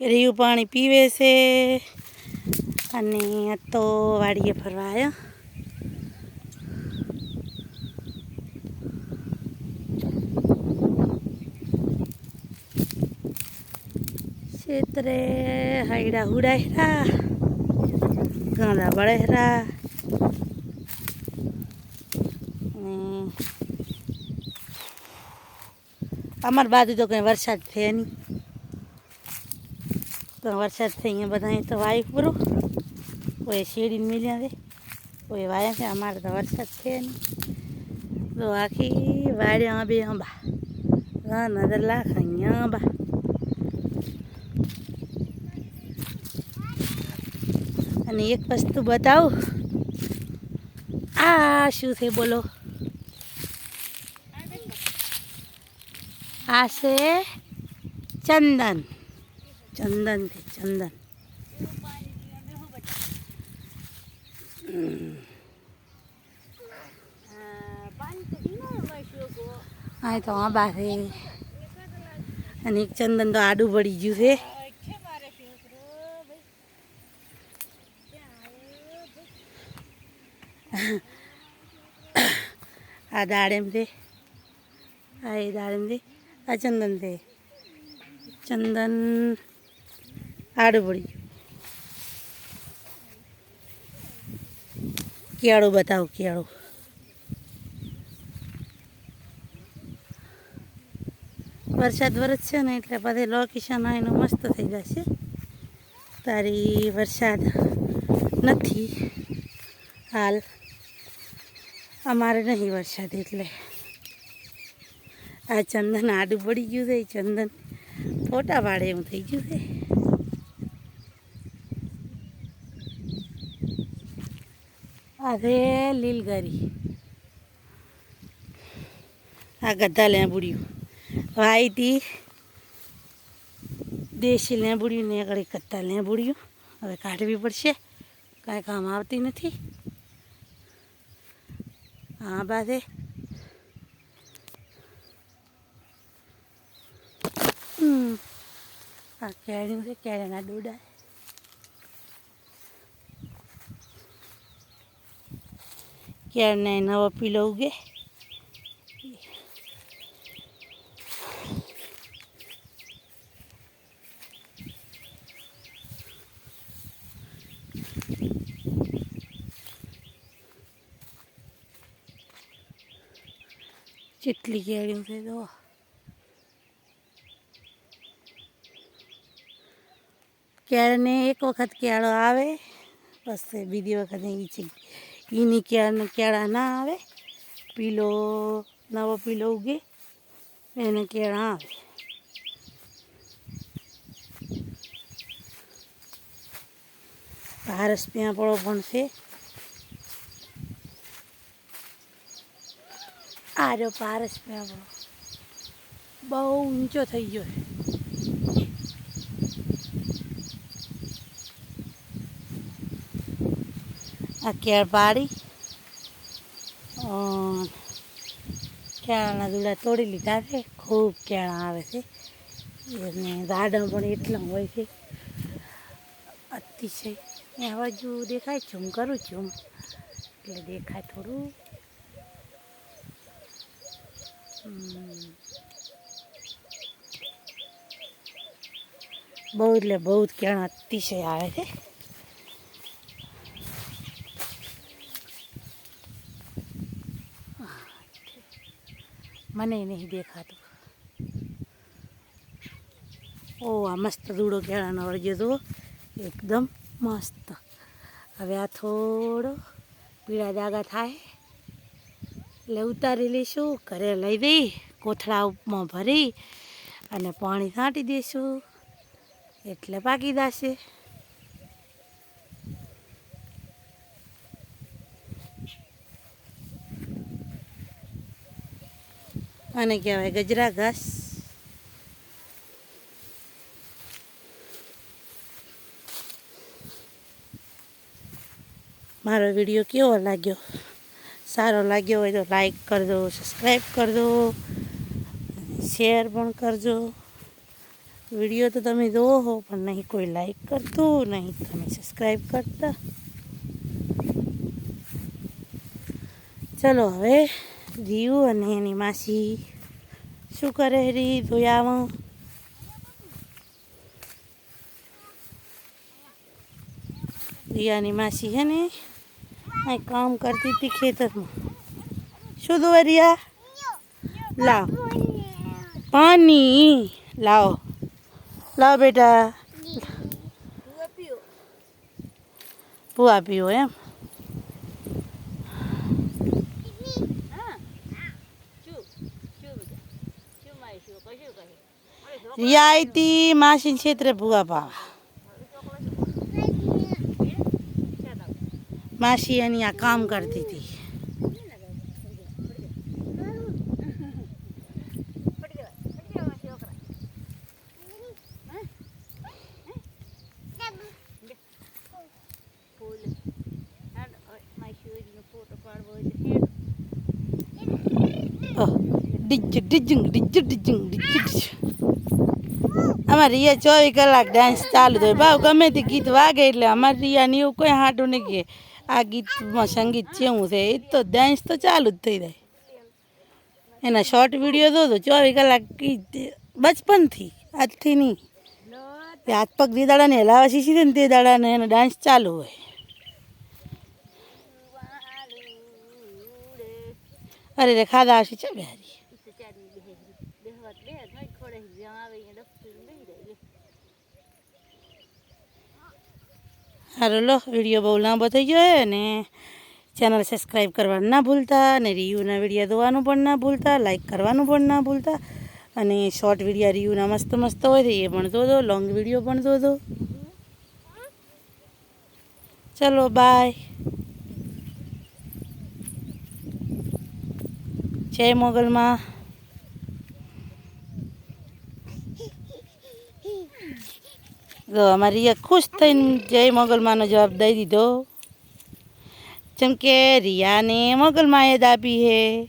રીયું પાણી પીવે છે. અને તો વાડીએ ફરવા આવ્યા ક્ષેત્રે હાઈડા હુડાહેરા ગાંડા બળેરા. અમારી બાજુ તો કંઈ વરસાદ છે નહીં. તો વરસાદ થઈ અહીંયા બધા તો વાયુ પૂરું. કોઈ શેડીને મિલ્યા છે, કોઈ વાયા છે, અમારે તો વરસાદ છે નહીં. તો આખી વાડ્યા બે આંબા. હા નજર લાખ અહીંયા આંબા. અને એક વસ્તુ બતાવું. આ શું છે બોલો? આ છે ચંદન. ચંદન છે, ચંદન. હા તો આ બાસે અને એક ચંદન તો આડું પડી ગયું છે. આ દાડેમ છે. આ એ દાડેમ છે. આ ચંદન છે. ચંદન આડું પડી ગયું કેળું બતાવું કેળું વરસાદ વરસશે ને એટલે પછી લોકેશન એનું મસ્ત થઈ જશે. તારી વરસાદ નથી. હાલ. અમારે નહીં વરસાદ એટલે. આ ચંદન આડું પડી ગયું છે ચંદન ફોટા પાડે એવું થઈ ગયું છે. છે લીલગરી આ ગધા લેબુડ્યું. વાઈતી દેશી લેબુડ્યું ને આગળ ગધા લેબુડ્યું. હવે કાઢવી પડશે. કાંઈ કામ આવતી નથી. હા બાદે આ કેળ્યું છે, કેળાના ડોડા કેળને નવો પીલો ઉગે જેટલી કેળ્યું છે તો કેળને એક વખત કેળો આવે પછી બીજી વખત એ છે એની કેળને કેળા ના આવે, પીલો, નવો પીલો ઉગે, એને કેળા આવે. પારસ પ્યાપળો પણ છે. આ રહ્યો પારસ પ્યાપળો બહુ ઊંચો થઈ ગયો છે. કેળ પાડી કેળાના દૂડા તોડી લીધા છે ખૂબ કેળા આવે છે અને ગાર્ડન પણ એટલા હોય છે અતિશય એ બાજુ દેખાય ઝૂમ કરું છું એટલે દેખાય થોડું. બહુ એટલે બહુ જ કેળા અતિશય આવે છે મને નહીં દેખાતું. ઓ આ મસ્ત ધૂળો કેળાનો વળગ્યો તો એકદમ મસ્ત. હવે આ થોડો પીળા દાગા થાય. એટલે ઉતારી લઈશું, ઘરે લઈ દઈ કોથળા ઉપમાં ભરી અને પાણી છાંટી દઈશું. એટલે પાકી જશે. આને કહેવાય ગજરા ઘાસ. મારો વીડિયો કેવો લાગ્યો? સારો લાગ્યો હોય તો લાઈક કરજો, સબસ્ક્રાઈબ કરજો, શેર પણ કરજો. વીડિયો તો તમે જોવો હો, પણ નહીં કોઈ લાઈક કરતું, નહીં તમે સબસ્ક્રાઈબ કરતા. ચલો હવે જીવ અને એની માસી શું કરે રી? ધોયામાં દિયાની માસી છે ને અહીં કામ કરતી હતી ખેતરમાં. શું ધોવા રિયા? લાવ. પાણી. લાવો. લાવો બેટા. પુઆ પીવો એમ. રિયા આવી હતી માસી ક્ષેત્રે ભૂવા પાવા માસી એની આ કામ કરતી હતી ડિજ ડિજિંગ ડિજ ડિજિંગ ડિજ અમારે રિયા ચોવીસ કલાક ડાન્સ ચાલુ હોય ભાવ ગમે તે ગીત વાગે એટલે અમારે રિયાને એવું કોઈ હાટું નહીં કે આ ગીતમાં સંગીત કેવું છે. એ તો ડાન્સ તો ચાલુ જ થઈ જાય. એના શોર્ટ વીડિયો દો તો ચોવીસ કલાક બચપનથી, આજથી નહીં. હાથ પગ જે દાડાને હલાવા શીખી દે ને તે દાડાને એનો ડાન્સ ચાલુ હોય. અરે, રે ખાધા છે ચા બિહારી. સારું લો, વીડિયો બહુ લાંબો થઈ ગયો છે અને ચેનલ સબસ્ક્રાઈબ કરવાનું ના ભૂલતા અને રિવ્યૂના વીડિયો જોવાનું પણ ના ભૂલતા લાઈક કરવાનું પણ ના ભૂલતા અને શોર્ટ વીડિયો રિવ્યૂના મસ્ત મસ્ત હોય છે એ પણ જોજો લોંગ વીડિયો પણ જોજો. ચલો બાય જય મોગલમાં. જો અમારી ખુશ થઈને જય મોગલમાનો જવાબ દઈ દીધો. જેમ કે, રિયાને મોગલમાએ દાબી હે.